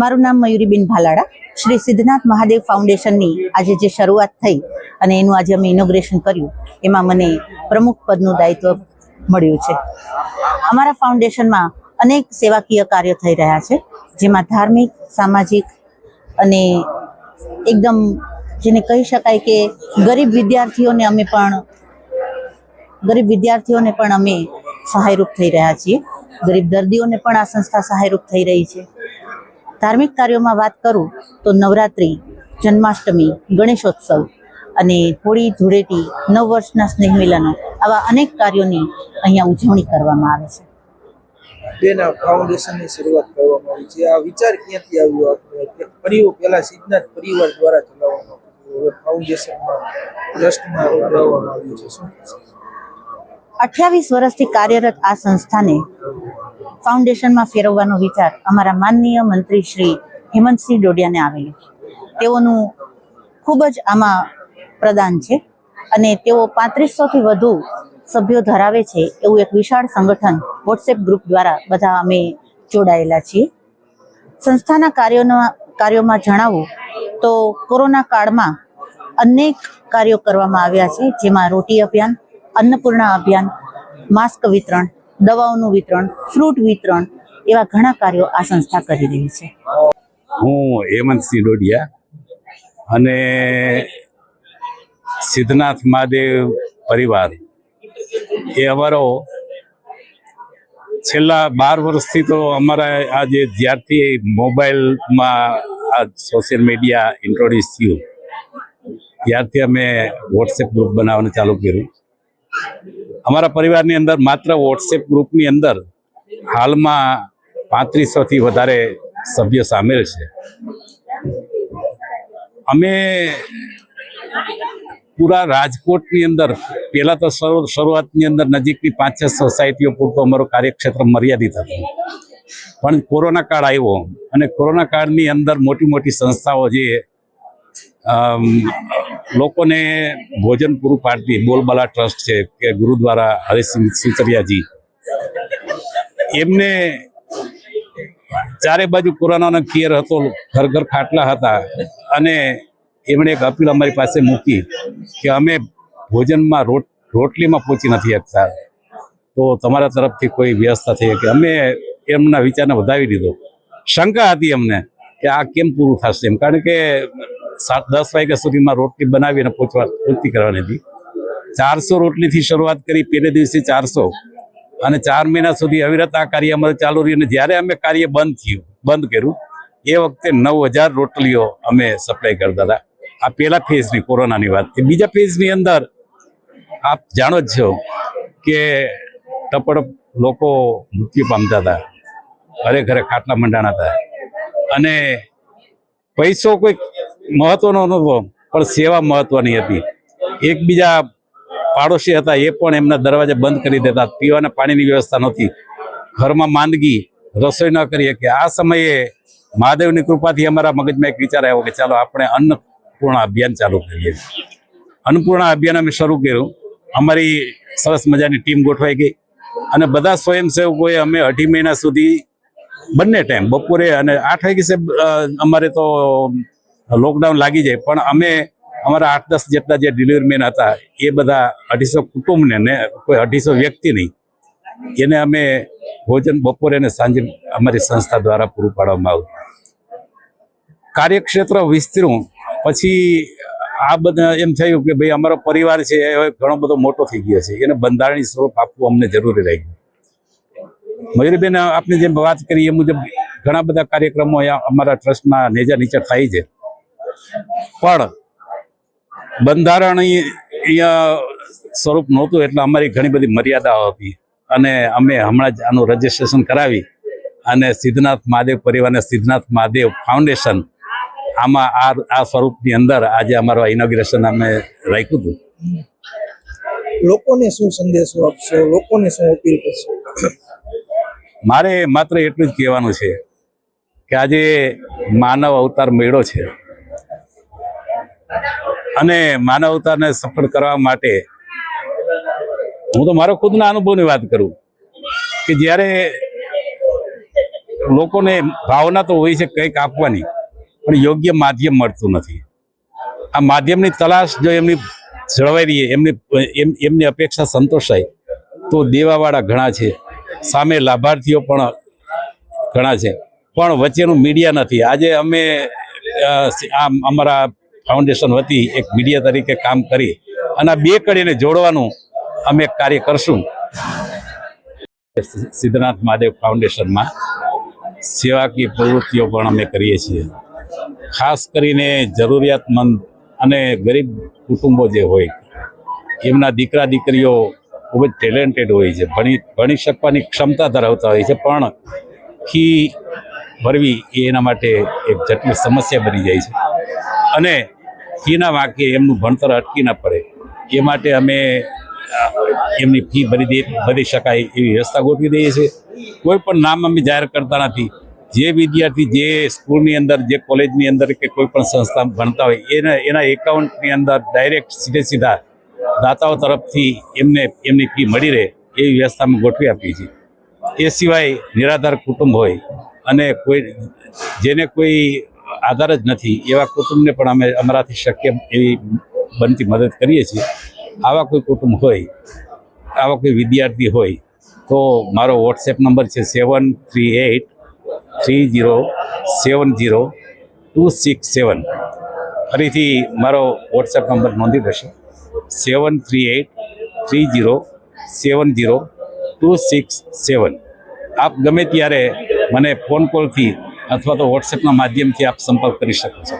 મારું નામ મયુરીબેન ભાલાડા. શ્રી સિદ્ધનાથ મહાદેવ ફાઉન્ડેશનની આજે જે શરૂઆત થઈ અને એનું આજે અમે ઇનોગ્રેશન કર્યું, એમાં મને પ્રમુખ પદનું દાયિત્વ મળ્યું છે. અમારા ફાઉન્ડેશનમાં અનેક સેવાકીય કાર્યો થઈ રહ્યા છે, જેમાં ધાર્મિક, સામાજિક અને એકદમ જેને કહી શકાય કે ગરીબ વિદ્યાર્થીઓને અમે પણ ગરીબ વિદ્યાર્થીઓને પણ અમે સહાયરૂપ થઈ રહ્યા છીએ. ગરીબ દર્દીઓને પણ આ સંસ્થા સહાયરૂપ થઈ રહી છે. ધાર્મિક કાર્યોમાં વાત કરું તો નવરાત્રિ જન્માષ્ટમી ગણેશોત્સવ અને હોળી ધૂળેટી નવ વર્ષના સ્નેહ મિલનો આવા અનેક કાર્યોની અહીંયા ઉજવણી કરવામાં આવે છે. બેના ફાઉન્ડેશનની શરૂઆત કરવામાં આવી છે. આ વિચાર ક્યાંથી આવ્યો પરિવાર પહેલા સિદ્ધનાથ પરિવાર દ્વારા ચલાવવામાં આવતું ફાઉન્ડેશનમાં ટ્રસ્ટમાં ઉભરાવવામાં આવ્યું છે. શું અઠ્યાવીસ વર્ષથી કાર્યરત આ સંસ્થાને ફાઉન્ડેશનમાં ફેરવવાનો વિચાર અમારા માનનીય મંત્રી શ્રી હેમંતસિંહ ડોડિયાને આવેલો તેઓનું ખૂબ જ આમાં પ્રદાન છે અને તેઓ પાંત્રીસોથી વધુ સભ્યો ધરાવે છે એવું એક વિશાળ સંગઠન વોટ્સએપ ગ્રુપ દ્વારા બધા અમે જોડાયેલા છીએ. સંસ્થાના કાર્યોના કાર્યોમાં જણાવું તો કોરોના કાળમાં અનેક કાર્યો કરવામાં આવ્યા છે. જેમાં રોટી અભિયાન, અન્નપૂર્ણા અભિયાન, માસ્ક વિતરણ દવાઓનું વિતરણ, ફ્રૂટ વિતરણ એવા ઘણા કાર્યો આ સંસ્થા કરી રહી છે. હું હેમંતસિંહ ડોડિયા અને સિદ્ધનાથ મહાદેવ પરિવાર એ અમારો છેલ્લા બાર વર્ષથી તો અમારા આ જે જ્યારથી મોબાઈલમાં આ સોશિયલ મીડિયા ઇન્ટ્રોડ્યુસ થયું, ત્યારથી અમે વોટ્સએપ ગ્રુપ બનાવવાનું ચાલુ કર્યું. અમારા પરિવારની અંદર માત્ર વોટ્સએપ ગ્રુપની અંદર હાલમાં પાંત્રીસોથી વધારે સભ્યો સામેલ છે. અમે પૂરા રાજકોટની અંદર, પહેલા તો શરૂ, શરૂઆતની અંદર નજીકની પાંચ છ સોસાયટીઓ પૂરતો અમારો કાર્યક્ષેત્ર મર્યાદિત હતું. પણ કોરોના કાળ આવ્યો અને કોરોના કાળની અંદર મોટી મોટી સંસ્થાઓ જે લોકોને ભોજન પૂરું પાડતી બોલબાલા ટ્રસ્ટ છે કે ગુરુદ્વારા હરિસિંહ સુતરિયાજી એમને ચારે બાજુ કોરોનાનો કેર હતો ઘર ઘર ખાટલા હતા અને એમણે એક અપીલ અમારી પાસે મૂકી કે અમે ભોજનમાં રોટ, રોટલીમાં પહોંચી નથી શકતા. તો તમારા તરફથી કોઈ વ્યવસ્થા થઈ કે અમે એમના વિચારને વધાવી દીધો. શંકા હતી અમને કે આ કેમ પૂરું થશે એમ. કારણ કે સાત, દસ વાગ્યા સુધીમાં રોટલી બનાવીને પહોંચવા પૂર્તિ કરવાની હતી. ચારસો રોટલીથી શરૂઆત કરી, પહેલે દિવસે ચારસો. અને ચાર મહિના સુધી અવિરત આ કાર્ય અમારે ચાલુ રહ્યું અને જ્યારે અમે કાર્ય બંધ થયું, બંધ કર્યું, એ વખતે નવ હજાર રોટલીઓ અમે સપ્લાય કરતા હતા. આ પહેલા ફેઝની, કોરોનાની વાત છે. બીજા ફેઝની અંદર આપ જાણો જ છો કે ટપડ લોકો મૃત્યુ પામતા હતા. ઘરે ઘરે ખાટલા મંડાણા હતા. અને પૈસો કોઈ મહત્વનો અનુભવ, પણ સેવા મહત્વની હતી. એકબીજા પાડોશી હતા, એ પણ એમના દરવાજા બંધ કરી દેતા. પીવાના પાણીની વ્યવસ્થા નહોતી. ઘરમાં માંદગી, રસોઈ ન કરીએ કે. આ સમયે મહાદેવની કૃપાથી અમારા મગજમાં એક વિચાર આવ્યો કે ચાલો આપણે અન્નપૂર્ણા અભિયાન ચાલુ કરીએ. અન્નપૂર્ણા અભિયાન અમે શરૂ કર્યું. અમારી સરસ મજાની ટીમ ગોઠવાઈ ગઈ. અને બધા સ્વયંસેવકોએ અમે અઢી મહિના સુધી બંને ટાઈમ, બપોરે અને આઠ વાગે અમારે તો લોકડાઉન લાગી જાય, પણ અમે અમારા આઠ દસ જેટલા જે ડિલિવરી મેન હતા, એ બધા અઢીસો કુટુંબને ને કોઈ અઢીસો વ્યક્તિ નહીં. એને અમે ભોજન બપોરે અને સાંજે અમારી સંસ્થા દ્વારા પૂરું પાડવામાં આવતું કાર્યક્ષેત્ર વિસ્તર્યું પછી આ બધા એમ થયું કે ભાઈ અમારો પરિવાર છે, એ ઘણો બધો મોટો થઈ ગયો છે, એને બંધારણી સ્વરૂપ આપવું અમને જરૂરી રહી ગયું. મયુરીબેન આપની જેમ વાત કરી, એ મુજબ ઘણા બધા કાર્યક્રમો અમારા ટ્રસ્ટના નેજા નીચે થાય છે. પણ બંધારણીય સ્વરૂપ નહોતું એટલે અમારી ઘણી બધી મર્યાદાઓ હતી. અને અમે હમણાં જ આનું રજીસ્ટ્રેશન કરાવી અને સિદ્ધનાથ મહાદેવ પરિવારને સિદ્ધનાથ મહાદેવ ફાઉન્ડેશન આમાં આ આ સ્વરૂપની અંદર આજે અમારું ઇનોગ્રેશન અમે રાખ્યું હતું. લોકોને શું સંદેશો આપશો? લોકોને શું અપીલ કરશો? મારે માત્ર એટલું જ કહેવાનું છે કે આજે માનવ અવતાર મળ્યો છે. અને માનવતાને સફળ કરવા માટે હું તો મારો ખુદના અનુભવની વાત કરું કે જ્યારે લોકોને ભાવના તો હોય છે કંઈક આપવાની, પણ યોગ્ય માધ્યમ મળતું નથી. આ માધ્યમની તલાશ જો એમની જળવાઈ રહીએ, એમની, એમ, એમની અપેક્ષા સંતોષાય, તો દેવાવાળા ઘણા છે. સામે લાભાર્થીઓ પણ ઘણા છે. પણ વચ્ચેનું મીડિયા નથી. આજે અમે આ અમારા ફાઉન્ડેશન વતી એક મીડિયા તરીકે કામ કરી અને આ બે કડીને જોડવાનું અમે કાર્ય કરશું. સિદ્ધનાથ મહાદેવ ફાઉન્ડેશનમાં સેવાકીય પ્રવૃત્તિઓ પણ અમે કરીએ છીએ. ખાસ કરીને જરૂરિયાતમંદ અને ગરીબ કુટુંબો જે હોય, એમના દીકરા દીકરીઓ ખૂબ જ ટેલેન્ટેડ હોય છે, ભણી ભણી શકવાની ક્ષમતા ધરાવતા હોય છે, પણ ફી ભરવી એ એના માટે એક જટિલ સમસ્યા બની જાય છે. અને ફીના વાંકે એમનું ભણતર અટકી ન પડે. એ માટે અમે એમની ફી ભરી દે, ભરી શકાય એવી વ્યવસ્થા ગોઠવી દઈએ છીએ. કોઈ પણ નામ અમે જાહેર કરતા નથી. જે વિદ્યાર્થી જે સ્કૂલની અંદર, જે કોલેજની અંદર કે કોઈ પણ સંસ્થા ભણતા હોય, એના એના એકાઉન્ટની અંદર ડાયરેક્ટ સીધે સીધા દાતાઓ તરફથી એમને, એમની ફી મળી રહે એવી વ્યવસ્થા અમે ગોઠવી આપીએ છીએ. એ સિવાય નિરાધાર કુટુંબ હોય અને કોઈ, જેને કોઈ આધાર જ નથી. એવા કુટુંબને પણ અમે અમારાથી શક્ય એવી બનતી મદદ કરીએ છીએ. આવા કોઈ કુટુંબ હોય, આવા કોઈ વિદ્યાર્થી હોય, તો મારો વોટ્સએપ નંબર છે seven three eight three zero seven zero two six seven ફરીથી મારો વોટ્સએપ નંબર નોંધી લેશો. Seven three eight three zero seven zero two six seven આપ ગમે ત્યારે મને ફોન કોલથી અથવા તો વોટ્સએપના માધ્યમથી આપ સંપર્ક કરી શકો છો.